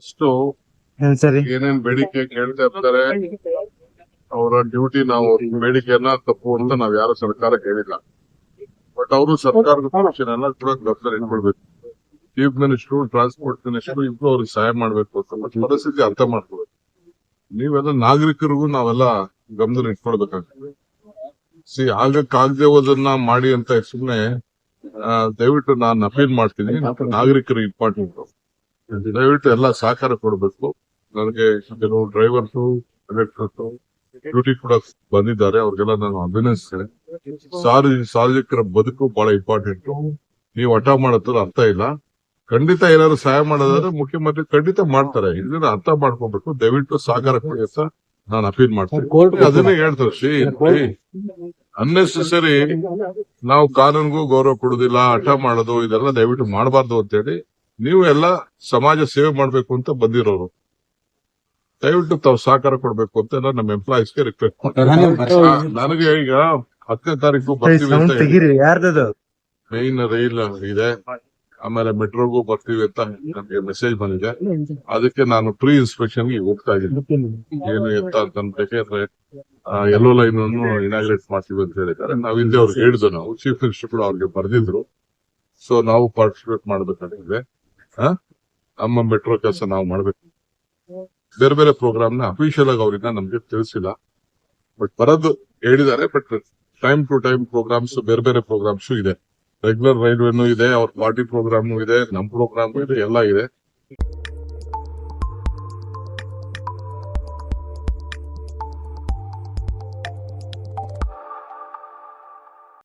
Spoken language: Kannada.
ಅಷ್ಟು ಸರಿ? ಏನೇನ್ ಬೇಡಿಕೆ ಕೇಳ್ತಾ ಇರ್ತಾರೆ ಅವರ ಡ್ಯೂಟಿ ನಾವು ಬೇಡಿಕೆಯನ್ನ ತಪ್ಪು ಅಂತ ನಾವ್ ಯಾರು ಸರ್ಕಾರ ಹೇಳಿಲ್ಲ ಬಟ್ ಅವರು ಸರ್ಕಾರದ ಫಂಕ್ಷನ್ ಎಲ್ಲ ಕೂಡ ಗಮನ ಇಟ್ಕೊಳ್ಬೇಕು. ಚೀಫ್ ಮಿನಿಸ್ಟರ್ ಟ್ರಾನ್ಸ್ಪೋರ್ಟ್ ಮಿನಿಸ್ಟರ್ ಇಬ್ರು ಅವ್ರಿಗೆ ಸಹಾಯ ಮಾಡ್ಬೇಕು ಅಂತ ಮತ್ತೆ ಪರಿಸ್ಥಿತಿ ಅರ್ಥ ಮಾಡ್ಕೊಬೇಕು ನೀವೆಲ್ಲ ನಾಗರಿಕರಿಗೂ ನಾವೆಲ್ಲ ಗಮನ ಇಟ್ಕೊಳ್ಬೇಕಾಗ್ತದೆ ಸಿ ಆಗಕ್ಕಾಗದೆ ಹೋದನ್ನ ಮಾಡಿ ಅಂತ ಸುಮ್ನೆ ದಯವಿಟ್ಟು ನಾನು ಅಪೀಲ್ ಮಾಡ್ತೀನಿ. ನಾಗರಿಕರಿಗೆ ಇಂಪಾರ್ಟೆಂಟ್ ದಯವಿಟ್ಟು ಎಲ್ಲ ಸಹಕಾರ ಕೊಡಬೇಕು. ನನಗೆ ಕೆಲವು ಡ್ರೈವರ್ಸು ಕಂಡಕ್ಟರ್ಸು ಡ್ಯೂಟಿ ಕೂಡ ಬಂದಿದ್ದಾರೆ. ಅವ್ರಿಗೆಲ್ಲ ನಾನು ಅಭಿನಂದಿಸ್ತೇನೆ. ಸಾರಿ ಸಾರ್ವಜನಿಕರ ಬದುಕು ಬಹಳ ಇಂಪಾರ್ಟೆಂಟ್ ನೀವು ಹಠ ಮಾಡೋದ್ರ ಅರ್ಥ ಇಲ್ಲ. ಖಂಡಿತ ಏನಾದ್ರು ಸಹಾಯ ಮಾಡೋದಾದ್ರೆ ಮುಖ್ಯಮಂತ್ರಿ ಖಂಡಿತ ಮಾಡ್ತಾರೆ. ಇದನ್ನ ಅರ್ಥ ಮಾಡ್ಕೊಬೇಕು. ದಯವಿಟ್ಟು ಸಹಕಾರ ಕೊಡಿ ಅಂತ ನಾನು ಅಪೀಲ್ ಮಾಡ್ತೀನಿ. ಅದನ್ನೇ ಹೇಳ್ತಾರೆ ಶ್ರೀ ಅನ್ನೆಸೆಸರಿ ನಾವು ಕಾನೂನಿಗೂ ಗೌರವ ಕೊಡುದಿಲ್ಲ ಹಠ ಮಾಡೋದು ಇದೆಲ್ಲ ದಯವಿಟ್ಟು ಮಾಡಬಾರ್ದು ಅಂತೇಳಿ ನೀವು ಎಲ್ಲ ಸಮಾಜ ಸೇವೆ ಮಾಡ್ಬೇಕು ಅಂತ ಬಂದಿರೋರು. ದಯವಿಟ್ಟು ತಾವು ಸಹಕಾರ ಕೊಡ್ಬೇಕು ಅಂತ ಎಲ್ಲ ನಮ್ಮ ಎಂಪ್ಲಾಯೀಸ್ಗೆ ರಿಕ್ವೆಸ್ಟ್ ನನಗೆ ಈಗ ಹತ್ತನೇ ತಾರೀಕು ಬರ್ತೀವಿ ಅಂತ ಸೌಂಡ್ ತೆಗೀರಿ ಯಾರ್ದದು? ಮೇನ್ ರೈಲ್ ಇದೆ. ಆಮೇಲೆ ಮೆಟ್ರೋಗೂ ಬರ್ತೀವಿ ಅಂತ ನಮಗೆ ಮೆಸೇಜ್ ಬಂದಿದೆ. ಅದಕ್ಕೆ ನಾನು ಪ್ರೀ ಇನ್ಸ್ಪೆಕ್ಷನ್ಗೆ ಹೋಗ್ತಾ ಇದ್ದೀನಿ. ಏನು ಎತ್ತ ಅಂತ ಬೇಕಾದ್ರೆ ಎಲ್ಲೋ ಲೈನ್ ಅನ್ನು ಇನಾಗ್ರೇಟ್ ಮಾಡ್ತೀವಿ ಅಂತ ಹೇಳಿದ್ದಾರೆ. ನಾವ್ ಹಿಂದೆ ಅವ್ರಿಗೆ ಹೇಳಿದ್ವು ನಾವು. ಚೀಫ್ ಮಿನಿಸ್ಟರ್ ಕೂಡ ಅವ್ರಿಗೆ ಬರ್ದಿದ್ರು. ಸೊ ನಾವು ಪಾರ್ಟಿಸಿಪೇಟ್ ಮಾಡ್ಬೇಕಾಗಿದೆ? ನಮ್ಮ ಮೆಟ್ರೋ ಕೆಲಸ ನಾವು ಮಾಡ್ಬೇಕು. ಬೇರೆ ಬೇರೆ ಪ್ರೋಗ್ರಾಮ್ನ ಅಫಿಷಿಯಲ್ ಆಗಿ ಅವರಿಂದ ನಮ್ಗೆ ತಿಳಿಸಿಲ್ಲ. ಬಟ್ ಬರೋದು ಹೇಳಿದ್ದಾರೆ but time to time programs ಬೇರೆ ಬೇರೆ ಪ್ರೋಗ್ರಾಮ್ಸ್ ಇದೆ. ರೆಗ್ಯುಲರ್ ರೈಲ್ವೆನೂ ಇದೆ, ಅವ್ರ ಪಾರ್ಟಿ ಪ್ರೋಗ್ರಾಮ್ ಇದೆ, ನಮ್ ಪ್ರೋಗ್ರಾಮ್ ಇದೆ, ಎಲ್ಲ ಇದೆ.